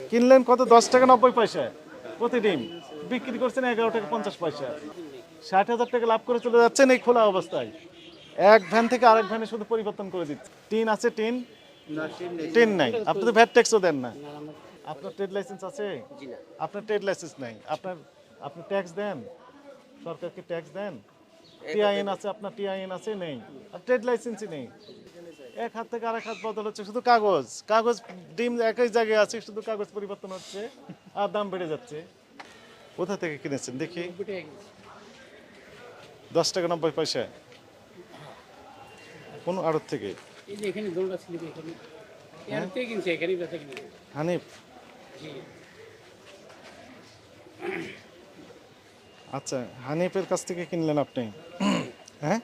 কিনলেন কত? দশ টাকা নব্বই পয়সা। প্রতি ডিম। বিক্রি করছেন এগারো টাকা পঞ্চাশ পয়সা। ষাট হাজার টাকা লাভ করে চলে যাচ্ছেন এই খোলা অবস্থায়। এক ভ্যান থেকে আরেক ভ্যানে শুধু পরিবর্তন করে দিচ্ছে। টিন আছে টিন? টিন নাই। আপনি তো ভ্যাট ট্যাক্সও দেন না। আপনার ট্রেড লাইসেন্স আছে? আপনার ট্রেড লাইসেন্স নাই। আপনার আপনি ট্যাক্স দেন? সরকারকে ট্যাক্স দেন? টিআইএন আছে আপনার টিআইএন আছে? নেই। আর ট্রেড লাইসেন্সই নেই। এক হাত থেকে আরেক হাত বদল হচ্ছে শুধু কাগজ। কাগজ ডিম একই জায়গায় আছে শুধু কাগজ পরিবর্তন হচ্ছে আর দাম বেড়ে যাচ্ছে। কোথা থেকে কিনেছেন? দেখি। দশ টাকা নব্বই পয়সা। কোন আড়ত থেকে? এই যে এখানে দোলটা ছিল এখানে। এর থেকে কিনছে এখানেই বেচা কিনে। হানিফ। আচ্ছা হানিফের কাছ থেকে কিনলেন আপনি? হ্যাঁ?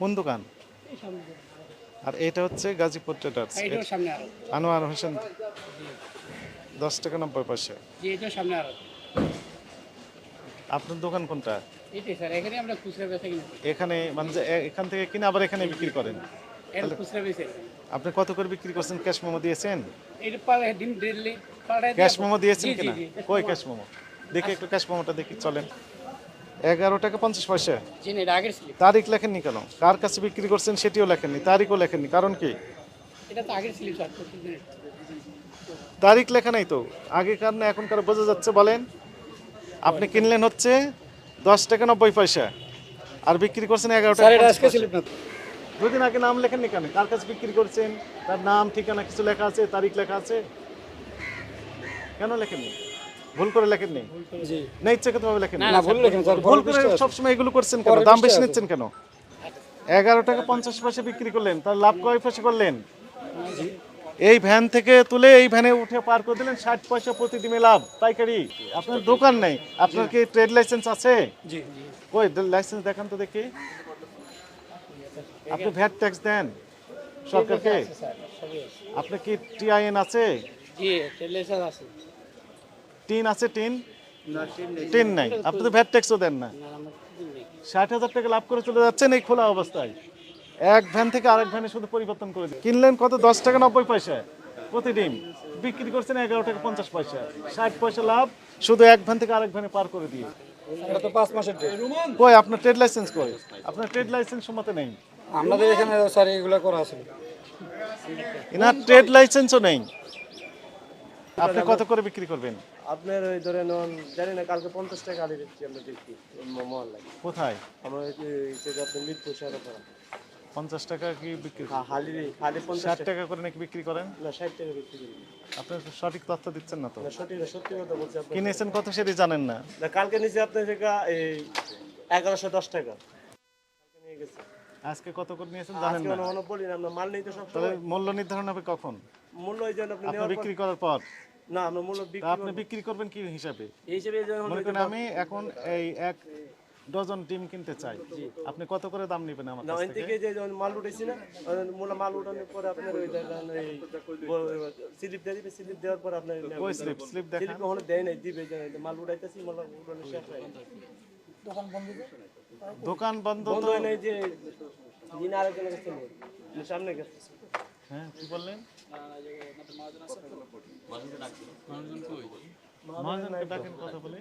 কোন দোকান? আর এটা হচ্ছে গাজীপুর ট্রেডার্স সামনে আরও। আনোয়ার হোসেন দশ টাকা নব্বই পয়সা। আপনার দোকান কোনটা? এখানে মানে এখান থেকে কিনে আবার এখানে বিক্রি করেন। আপনি কত করে বিক্রি করছেন? ক্যাশ মোমো দিয়েছেন? ক্যাশ মোমো দিয়েছেন কিনা? কই ক্যাশ মোমো? দেখি একটু ক্যাশ মোমোটা দেখি চলেন। এগারো টাকা পঞ্চাশ পয়সা। তারিখ লেখেননি কেন? কার কাছে বিক্রি করছেন সেটিও লেখেননি তারিখও লেখেননি কারণ কি? তারিখ লেখা নাই তো। আগেকার না এখনকার বোঝা যাচ্ছে বলেন। আপনি কিনলেন হচ্ছে দশ টাকা নব্বই পয়সা আর বিক্রি করছেন এগারো টাকা। দুদিন আগে নাম লেখেননি কেন? কার কাছে বিক্রি করছেন? তার নাম ঠিকানা কিছু লেখা আছে তারিখ লেখা আছে? কেন লেখেননি? ভুল করে লেখেননি জি। না ইচ্ছাকৃতভাবে লেখেননি না। ভুল লেখেন স্যার ভুল করে সবসময় এগুলো করছেন কেন? দাম বেশি নিচ্ছেন কেন? এগারো টাকা পঞ্চাশ পয়সা বিক্রি করলেন তার লাভ কয় পয়সা করলেন? এই ভ্যান থেকে তুলে এই ভ্যানে উঠে পার করে দিলেন ষাট পয়সা প্রতি ডিমে লাভ। পাইকারি আপনার দোকান নেই। আপনার কি ট্রেড লাইসেন্স আছে? কই লাইসেন্স দেখান তো দেখি। আপনি ভ্যাট ট্যাক্স দেন সরকারকে? আপনার কি টিআইএন আছে? জি আছে। টিন আছে টিন? টিন নাই। আপনি তো ভ্যাট ট্যাক্সও দেন না। ষাট হাজার টাকা লাভ করে চলে যাচ্ছেন এই খোলা অবস্থায়। এক ভ্যান থেকে আরেক ভ্যানে শুধু পরিবর্তন করে কিনলেন কত? দশ টাকা নব্বই পয়সা। প্রতি ডিম। বিক্রি করছেন এগারো টাকা পঞ্চাশ পয়সা। ষাট পয়সা লাভ শুধু এক ভ্যান থেকে আরেক ভ্যানে পার করে দিয়ে। কই আপনার ট্রেড লাইসেন্স কই? আপনার ট্রেড লাইসেন্স সময়তে নেই। আমাদের এখানে স্যার এগুলো করা আছে। এনার ট্রেড লাইসেন্সও নেই। আপনি কত করে বিক্রি করবেন? আপনার ওই ধরে নেন জানি না কালকে পঞ্চাশ টাকা আলি দিচ্ছি আমরা দেখি। মহল্লায়। কোথায়? আমরা আপনার মিরপুর শহরে পড়া। পঞ্চাশ টাকা কি বিক্রি? হালি হালি পঞ্চাশ ষাট টাকা। করে নাকি বিক্রি করেন? না ষাট টাকা বিক্রি করি। আপনি সঠিক তথ্য দিচ্ছেন না তো। না সত্যি কথা বলছি আপনার কিনেছেন কত সেটি জানেন না। না কালকে নিচে আপনার থেকে এই এগারোশো দশ টাকা। কালকে নিয়ে গেছে। আজকে কত করে নিয়েছেন জানেন না। বলি না আমরা মাল নিতে সব মূল্য নির্ধারণ হবে কখন? মূল্য ওই জন্য আপনি আপনি বিক্রি করার পর। না আমরা মূল্য বিক্রি আপনি বিক্রি করবেন কি হিসাবে? এই হিসেবে মনে করেন আমি এখন এই এক ডজন ডিম কিনতে চাই। আপনি কত করে দাম নেবেন আমার না কাছ থেকে? থেকে যে যখন মাল উঠেছি না মূল মাল উঠানোর পরে আপনার ওই স্লিপ দিয়ে দিবে স্লিপ দেওয়ার পর আপনার কই স্লিপ স্লিপ দেখান। স্লিপ কখনো দেয় নাই দিবে যে মাল উঠাইতেছি মাল উঠানো শেষ হয় দোকান বন্ধ বন্ধ তো হয় নাই যে দিন আরেকজনের কাছে নেই সামনে গেছে। হ্যাঁ কি বললেন? মহাজনকে ডাকেন কথা বলে?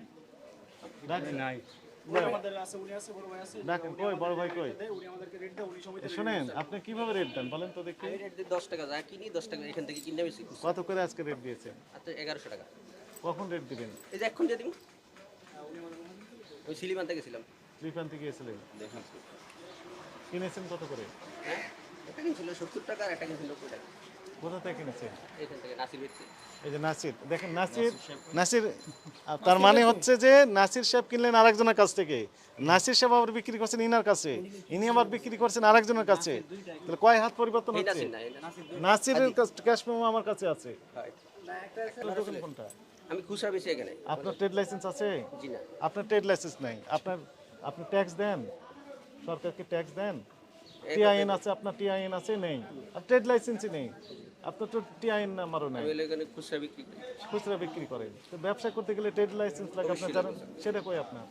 ডাকেন। নাই। ডাকেন। কই বড় ভাই কই? এ, শুনেন আপনি কীভাবে রেট দেন বলেন তো দেখি? দশ টাকা যা কিনি দশ টাকা এখান থেকে কিনে বেশি। কত করে আজকে রেট দিয়েছেন? আর এগারোশো টাকা। কখন রেট দিবেন? এই যে এখন দিয়ে দিন। ওই সিলিম আনতে গেছিলাম ত্রিপান্তি গিয়েছিলেন কিনেছেন কত করে? হ্যাঁ একটা কিনছিল সত্তর টাকা আর একটা কিনছিল নব্বই টাকা। কোথা থেকে কিনেছেন এই যে নাসির দেখেন নাসির নাসির তার মানে হচ্ছে যে নাসির সাহেব কিনলেন আরেকজনের কাছ থেকে। নাসির সাহেব আবার বিক্রি করছেন ইনার কাছে। ইনি আবার বিক্রি করছেন আরেকজনের কাছে। তাহলে কয় হাত পরিবর্তন হচ্ছে? নাসিরের ক্যাশ মেমো আমার কাছে আছে। কোনটা? আমি খুচরা বেশি এখানে। আপনার ট্রেড লাইসেন্স আছে? জি না। আপনার ট্রেড লাইসেন্স নাই। আপনার আপনি ট্যাক্স দেন? সরকারকে ট্যাক্স দেন? টিআইএন আছে আপনার টিআইএন আছে? নেই। আর ট্রেড লাইসেন্সই নেই। আপনার তো টিআইএন নাম্বারও নেই। খুচরা বিক্রি খুচরা বিক্রি করেন। তো ব্যবসা করতে গেলে ট্রেড লাইসেন্স লাগে আপনার জানেন সেটা কই আপনার?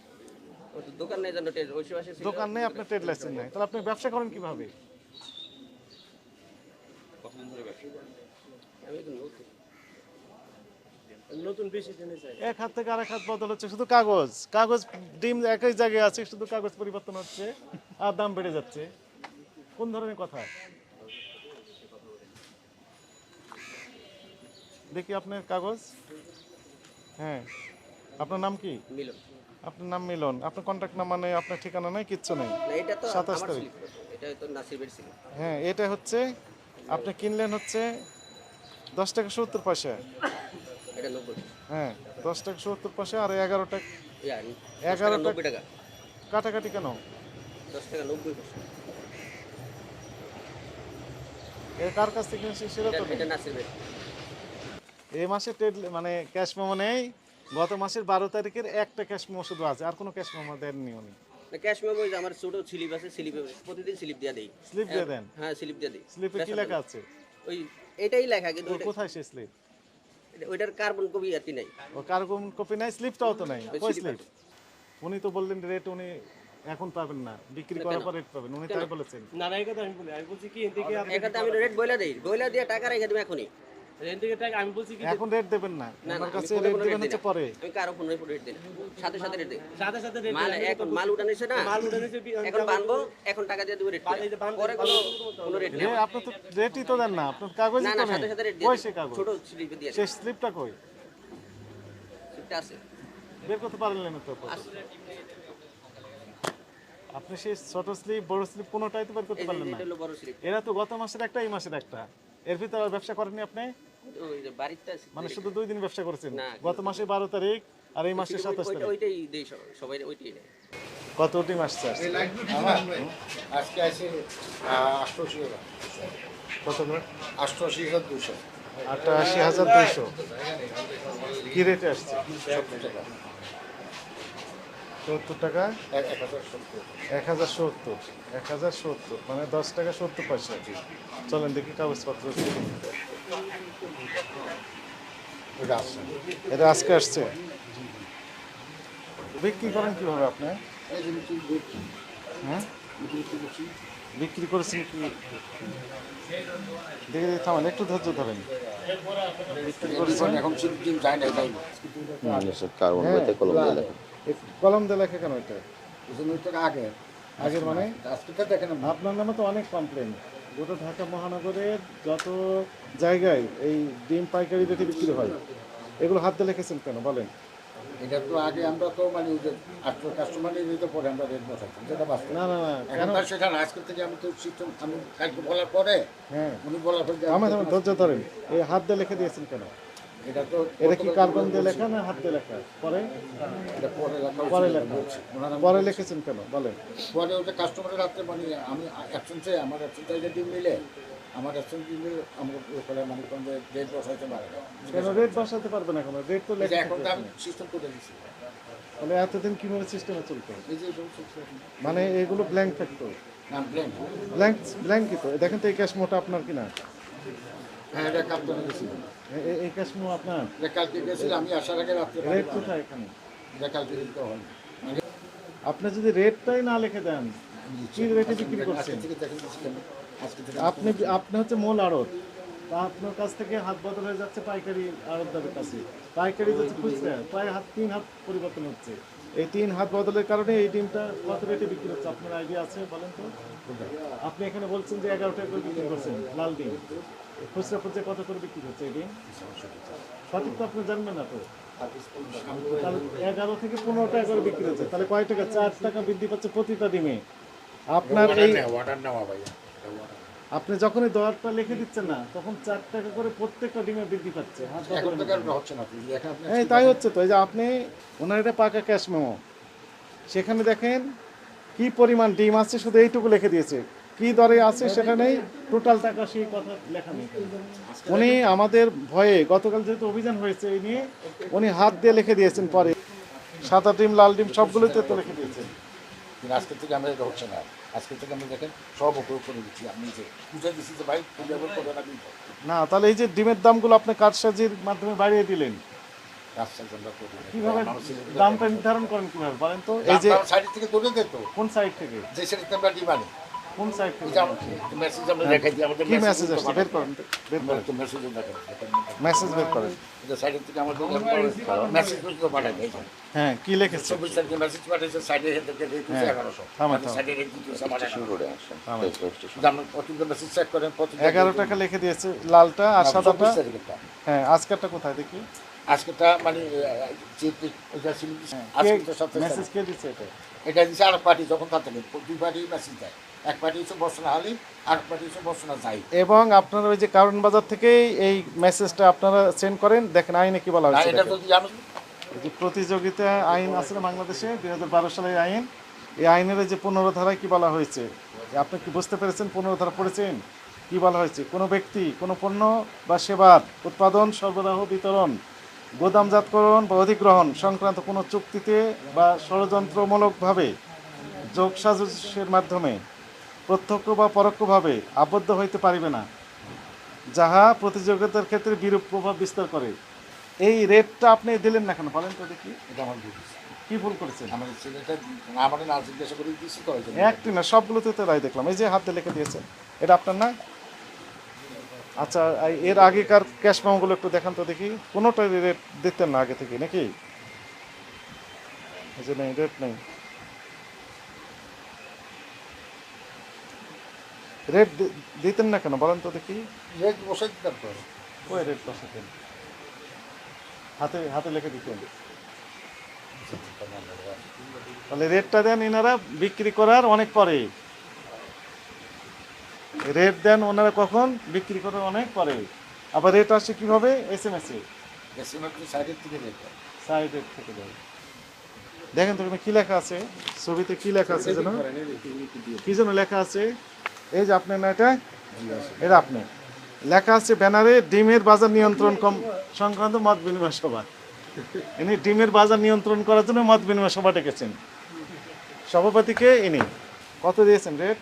দোকান নেই জানো টের ওই পাশে দোকান নেই আপনার ট্রেড লাইসেন্স নেই। তাহলে আপনি ব্যবসা করেন কীভাবে? এক হাত থেকে আরেক হাত বদল হচ্ছে শুধু কাগজ। কাগজ ডিম একই জায়গায় আছে শুধু কাগজ পরিবর্তন হচ্ছে আর দাম বেড়ে যাচ্ছে। কোন ধরনের কথা? দেখি আপনার কাগজ। হ্যাঁ। আপনার নাম কি? মিলন। আপনার নাম মিলন। আপনার কন্ট্যাক্ট নাম্বার নেই আপনার ঠিকানা নেই কিচ্ছু নেই। সাতাশ তারিখ। হ্যাঁ এটা হচ্ছে আপনি কিনলেন হচ্ছে দশ টাকা সত্তর পয়সা। হ্যাঁ দশ টাকা সত্তর পয়সা আর এগারো টাকা এগারো টাকা কাটাকাটি কেন? দশ টাকা নব্বই পয়সা। কার কাছ থেকে সেটা তো। এটা নাসিবের এই মাসে ট্রেড মানে ক্যাশ মেমো নেই। গত মাসের বারো তারিখের একটা ক্যাশ মেমো শুধু আছে আর কোনো ক্যাশ মেমো দেননি উনি। ক্যাশ মেমো আমার ছোট স্লিপ আছে স্লিপে প্রতিদিন স্লিপ দিয়ে দেই। স্লিপ দিয়ে দেন? হ্যাঁ স্লিপ দিয়ে দেই। স্লিপে কি লেখা আছে? ওই এটাই লেখা কিন্তু কোথায় সে স্লিপ ওইটার কার্বন কপি আর কি নাই। ও কার কপি নাই স্লিপটাও তো নাই। ওই স্লিপ উনি তো বললেন রেট উনি এখন পাবেন না। বিক্রি করার পর রেট পাবেন উনি তাই বলেছেন। না না এই কথা আমি বলি আমি বলছি কি এদিকে আমি রেট বইলা দেই। বইলা দিয়ে টাকা রেখে দেবো এখনই। এদিকে টাকা আমি বলছি কি এখন রেট দেবেন না। না না আমার কাছে রেট দেবেন হচ্ছে পরে। আমি কারও ফোনে রেট দিই সাথে সাথে রেট দিই সাথে সাথে রেট মাল এখন মাল উঠানিছে না? মাল উঠে এখন বানবো এখন টাকা দিয়ে দেবো রেট এই যে বানবো, পরে কোনো কোনো রেট নেই। আপনি তো রেটই তো দেন না। আপনার কাগজই তো না সাথে সাথে রেট দিয়ে কই সে কাগজ। ছোট স্লিপে দিয়ে সেই স্লিপটা কই? স্লিপটা আছে। বের করতে পারলেন না তো আপনি সেই ছোট স্লিপ বড় স্লিপ কোনোটাই তো বের করতে পারলেন না। এটা হলো বড় স্লিপ এরা তো গত মাসের একটা এই মাসের একটা। এর ভিতরে আর ব্যবসা করেননি আপনি? ওই যে বাড়িতে মানে শুধু দুই দিন ব্যবসা করেছেন? না, গত মাসে বারো তারিখ আর এই মাসে সাতাশ তারিখ? ওইটাই দেই সবাই ওইটাই নেয় কত টিম আসছে আজকে? আজকে আছে আটশোশি হাজার কত আটশোশি হাজার দুশো আটাশি হাজার দুইশো। কি রেটে আসছে? সত্তর টাকা। সত্তর টাকা? এক এক হাজার সত্তর। এক হাজার সত্তর। এক হাজার সত্তর মানে দশ টাকা সত্তর পয়সা চলেন দেখি কাগজপত্র এটা এটা আজকে আসছে। বিক্রি করেন কীভাবে আপনি? হ্যাঁ? বিক্রি করেছেন কি? দেখে দেখে থামেন একটু ধৈর্য ধরেন। বিক্রি করেছেন? এখন যায় না কার্বন বইতে কলম দিয়ে লেখা কেন এটা? আগে। আগের মানে? আজকে দেখেন আপনার নামে তো অনেক কমপ্লেন গোটা ঢাকা মহানগরের যত জায়গায় এই ডিম পাইকারি রেটে বিক্রি হয় এগুলো হাত দিয়ে লিখেছেন কেন? বলেন। এটা তো আগে আমরা তো মানে আটশো কাস্টমার পরে আমরা রেট বসাচ্ছি যেটা না না না কেন? তার সেটা না আজকে থেকে আমি তো সিস্টেম আমি কালকে বলার পরে হ্যাঁ। উনি বলার পরে আমার ধৈর্য ধরেন এই হাত দিয়ে লিখে দিয়েছেন কেন? এটা তো এটা কি কার্বন দিয়ে লেখা না হাত দিয়ে লেখা? পরে? এটা পরে লেখা পরে। লিখেছেন কেন? বলেন। পরে ওটা কাস্টমারের রাত্রে মানে আমি অ্যাবসেন্ট চাই আমার অ্যাবসেন্ট চাইলে ডিম মিলে আমার অ্যাবসেন্ট ডিম মিলে আমরা ওখানে মানে কোন ডেট বসাইতে পারে না। কেন রেট বসাতে পারবেন এখন? রেট তো লেখা এখন আমি সিস্টেম করে দিচ্ছি তাহলে এতদিন কীভাবে সিস্টেমে চলতো? মানে এগুলো ব্ল্যাঙ্ক থাকতো? না ব্লেন ব্ল্যাঙ্ক ব্ল্যাঙ্কই তো? দেখেন তো এই ক্যাশ মোটা আপনার কিনা? হ্যাঁ এটা কাপ্তানে এই আপনার? এটা কালকে গেছিল আমি আসার আগে রাত্রে রেট কোথায় এখানে? কালকে দিতে হয় মানে আপনি যদি রেটটাই না লিখে দেন কি রেটে বিক্রি করছেন? আপনি আপনি হচ্ছে মূল আড়ত। তা আপনার কাছ থেকে হাত বদল হয়ে যাচ্ছে পাইকারি আড়তদারের কাছে। পাইকারি যাচ্ছে খুচরা প্রায় হাত তিন হাত পরিবর্তন হচ্ছে। এই তিন হাত বদলের কারণে এই ডিমটা কত রেটে বিক্রি হচ্ছে? আপনার আইডিয়া আছে বলেন তো? আপনি এখানে বলছেন যে এগারো টাকা করে বিক্রি করছেন লাল ডিম। খুচরা খুচরা কত করে বিক্রি হচ্ছে সঠিক তো আপনি জানবেন না তো? তাহলে এগারো থেকে পনেরো টাকা করে বিক্রি হচ্ছে। তাহলে কয় টাকা? চার টাকা বৃদ্ধি পাচ্ছে প্রতিটা ডিমে আপনার এই আপনি যখনই দরটা লিখে দিচ্ছেন না তখন চার টাকা করে প্রত্যেকটা ডিমে বৃদ্ধি পাচ্ছে। এই তাই হচ্ছে তো এই যে আপনি ওনার এটা পাকা ক্যাশ মেমো সেখানে দেখেন কি পরিমাণ ডিম আছে শুধু এইটুকু লিখে দিয়েছে। কি দরে আছে সেটা নেই টোটাল টাকা সেই কথা লেখা নেই। উনি আমাদের ভয়ে গতকাল যেহেতু অভিযান হয়েছে এই নিয়ে উনি হাত দিয়ে লিখে দিয়েছেন পরে। সাদা ডিম লাল ডিম সবগুলোতে তো লিখে দিয়েছেন। আজকে থেকে আমরা এটা হচ্ছে না। আজকে থেকে আমি দেখেন সব উপয়োগ করে দিচ্ছি আপনি যে বুঝে দিচ্ছি যে ভাই না তাহলে এই যে ডিমের দামগুলো আপনি কারসাজির মাধ্যমে বাড়িয়ে দিলেন। আমরা। কীভাবে দামটা নির্ধারণ করেন কীভাবে? বলেন তো এই যে সাইড থেকে ধরে দিত কোন সাইড থেকে? যে সেটা আমরা ডিমান্ড কোন থেকে মেসেজ আমরা দেখাই দিই আমাদের কি মেসেজ আসছে? বের করেন বের করেন। মেসেজ বের করেন। এটা সাইডের থেকে আমাদের মেসেজ করতে পাঠায় দিয়েছে হ্যাঁ কি লিখেছে? চব্বিশ তারিখে মেসেজ সাইডে থেকে এগারোশো। সাইডে মেসেজ চেক করেন এগারো টাকা লিখে দিয়েছে? লালটা আর সাদাটা তারিখেরটা। হ্যাঁ আজকেরটা কোথায় দেখি? আজকেটা মানে মেসেজ কে দিচ্ছে এটা? এটা দিচ্ছে আর পার্টি যখন থেকে দুই পার্টি মেসেজ দেয়। এক পার্টি হচ্ছে বর্ষনা হালি আর পার্টি হচ্ছে বর্ষনা যাই এবং আপনারা ওই যে কারণ বাজার থেকেই এই মেসেজটা আপনারা সেন্ড করেন দেখেন আইনে কি বলা হয়েছে এটা। জানো যে প্রতিযোগিতা আইন আছে না বাংলাদেশে দুই হাজার বারো সালের আইন এই আইনের যে পনেরো ধারায় কি বলা হয়েছে? আপনি কি বুঝতে পেরেছেন পনেরো ধারা পড়েছেন? কি বলা হয়েছে? কোনো ব্যক্তি কোনো পণ্য বা সেবার উৎপাদন সরবরাহ বিতরণ গোদামজাতকরণ বা অধিগ্রহণ সংক্রান্ত কোনো চুক্তিতে বা ষড়যন্ত্রমূলকভাবে যোগসাজসের মাধ্যমে প্রত্যক্ষ বা পরোক্ষভাবে আবদ্ধ হইতে পারিবে না। যাহা প্রতিযোগিতার ক্ষেত্রে বিরূপ প্রভাব বিস্তার করে। এই রেটটা আপনি দিলেন না কেন? বলেন তো দেখি। এটা আমার ভুল কি ভুল করেছেন? আমাদের ছেলেটা আমাদের না জিজ্ঞাসা করে দিচ্ছি তো একটি না সবগুলোতে তো রায় দেখলাম। এই যে হাতে লিখে দিয়েছেন এটা আপনার না? আচ্ছা এর আগেকার ক্যাশ মেমোগুলো একটু দেখান তো দেখি। কোনোটাই রেট দিতেন না আগে থেকে নাকি? এই যে নেই রেট নেই। রেট দিতেন না কেন? বলেন তো দেখি। রেট বসে দিতাম তো। ওই রেট বসাতেন? হাতে হাতে লিখে দিতেন। তাহলে রেটটা দেন এনারা বিক্রি করার অনেক পরে। রেট দেন ওনারা কখন? বিক্রি করার অনেক পরে। আবার রেট আসে কীভাবে? এস এম এস সাইডের থেকে রেট সাইড রেট থেকে দেয় দেখেন তো কি লেখা আছে? ছবিতে কি লেখা আছে যেন? কি যেন লেখা আছে? এই যে আপনার না এটা? এটা আপনি। লেখা আছে ব্যানারে ডিমের বাজার নিয়ন্ত্রণ কম সংক্রান্ত মত বিনিময় সভা। ইনি ডিমের বাজার নিয়ন্ত্রণ করার জন্য মত বিনিময় সভা ডেকেছেন। সভাপতিকে ইনি। কত দিয়েছেন রেট?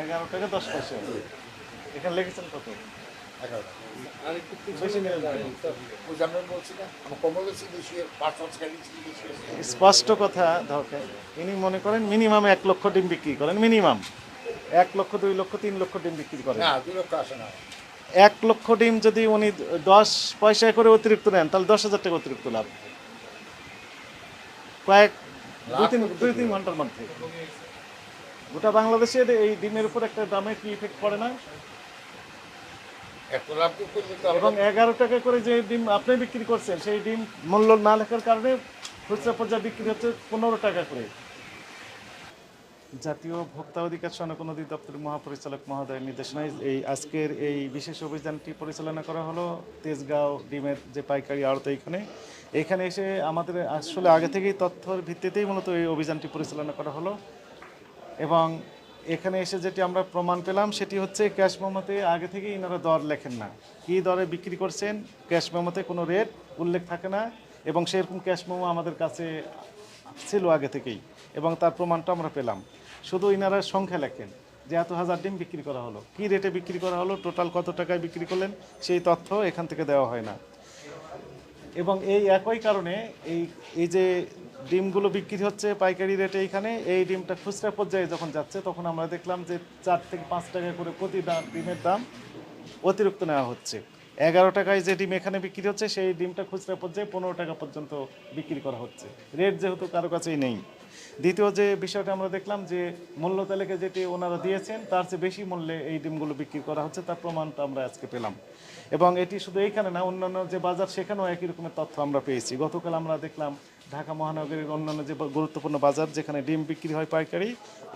এগারো টাকা দশ পয়সা। এখানে লিখেছেন কত? স্পষ্ট কথা দরকার ইনি মনে করেন মিনিমাম এক লক্ষ ডিম বিক্রি করেন মিনিমাম। এক লক্ষ দুই লক্ষ তিন লক্ষ ডিম বিক্রি করেন। এক লক্ষ ডিম যদি উনি দশ পয়সা করে অতিরিক্ত নেন তাহলে দশ হাজার টাকা অতিরিক্ত লাভ। কয়েক দুই তিন দুই তিন ঘণ্টার মধ্যে। গোটা বাংলাদেশের এই ডিমের উপর একটা দামে কি ইফেক্ট পড়ে না? এবং এগারো টাকা করে যে ডিম আপনি বিক্রি করছেন সেই ডিম মূল্য না লেখার কারণে খুচরা পর্যায়ে বিক্রি হচ্ছে পনেরো টাকা করে। জাতীয় ভোক্তা অধিকার সনকন অধিদপ্তরের মহাপরিচালক মহোদয়ের নির্দেশনায় এই আজকের এই বিশেষ অভিযানটি পরিচালনা করা হলো তেজগাঁও ডিমের যে পাইকারি আড়ত এইখানে এখানে এসে আমাদের আসলে আগে থেকেই তথ্যর ভিত্তিতেই মূলত এই অভিযানটি পরিচালনা করা হলো। এবং এখানে এসে যেটি আমরা প্রমাণ পেলাম, সেটি হচ্ছে ক্যাশ মেমোতে আগে থেকেই এনারা দর লেখেন না। কী দরে বিক্রি করছেন, ক্যাশ মেমোতে কোনো রেট উল্লেখ থাকে না, এবং সেরকম ক্যাশ মেমো আমাদের কাছে ছিল আগে থেকেই, এবং তার প্রমাণটা আমরা পেলাম। শুধু ইনারা সংখ্যা লেখেন যে এত হাজার ডিম বিক্রি করা হলো। কী রেটে বিক্রি করা হলো, টোটাল কত টাকায় বিক্রি করলেন, সেই তথ্য এখান থেকে দেওয়া হয় না। এবং এই একই কারণে এই এই যে ডিমগুলো বিক্রি হচ্ছে পাইকারি রেটে এইখানে এই ডিমটা খুচরা পর্যায়ে যখন যাচ্ছে, তখন আমরা দেখলাম যে চার থেকে পাঁচ টাকা করে প্রতি দাম ডিমের দাম অতিরিক্ত নেওয়া হচ্ছে। এগারো টাকায় যে ডিম এখানে বিক্রি হচ্ছে, সেই ডিমটা খুচরা পর্যায়ে পনেরো টাকা পর্যন্ত বিক্রি করা হচ্ছে। রেট যেহেতু কারও কাছেই নেই। দ্বিতীয় যে বিষয়টা আমরা দেখলাম যে মূল্য তালিকা যেটি ওনারা দিয়েছেন, তার চেয়ে বেশি মূল্যে এই ডিমগুলো বিক্রি করা হচ্ছে, তার প্রমাণটা আমরা আজকে পেলাম। এবং এটি শুধু এইখানে না, অন্যান্য যে বাজার, সেখানেও একই রকমের তথ্য আমরা পেয়েছি। গতকাল আমরা দেখলাম ঢাকা মহানগরীর অন্যান্য যে গুরুত্বপূর্ণ বাজার যেখানে ডিম বিক্রি হয় পাইকারি,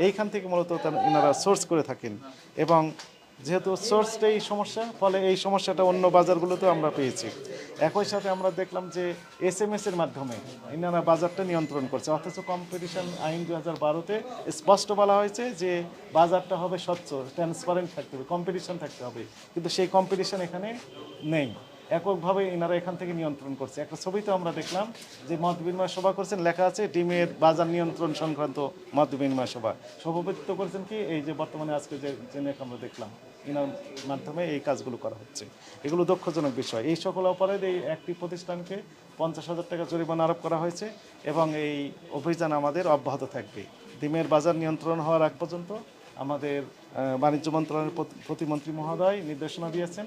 এইখান থেকে মূলত এনারা সোর্স করে থাকেন। এবং যেহেতু সোর্সটাই সমস্যা, ফলে এই সমস্যাটা অন্য বাজারগুলোতেও আমরা পেয়েছি। একই সাথে আমরা দেখলাম যে এস এম এর মাধ্যমে এনারা বাজারটা নিয়ন্ত্রণ করছে। অথচ কম্পিটিশন আইন দু হাজার বারোতে স্পষ্ট বলা হয়েছে যে বাজারটা হবে স্বচ্ছ ট্রান্সপারেন্ট থাকতে হবে কম্পিটিশন থাকতে হবে। কিন্তু সেই কম্পিটিশন এখানে নেই। এককভাবে এনারা এখান থেকে নিয়ন্ত্রণ করছে। একটা ছবিতে আমরা দেখলাম যে মত বিনিময় সভা করছেন, লেখা আছে, ডিমের বাজার নিয়ন্ত্রণ সংক্রান্ত মত বিনিময় সভা। সভাপতিত্ব করেছেন কি? এই যে বর্তমানে আজকে যে জেনে আমরা দেখলাম, এনার মাধ্যমে এই কাজগুলো করা হচ্ছে। এগুলো দক্ষজনক বিষয়। এই সকল অপরাধ এই একটি প্রতিষ্ঠানকে পঞ্চাশ হাজার টাকা জরিমানা আরোপ করা হয়েছে এবং এই অভিযান আমাদের অব্যাহত থাকবে। ডিমের বাজার নিয়ন্ত্রণ হওয়ার আগ পর্যন্ত আমাদের বাণিজ্য মন্ত্রণালয়ের প্রতি- প্রতিমন্ত্রী মহোদয় নির্দেশনা দিয়েছেন।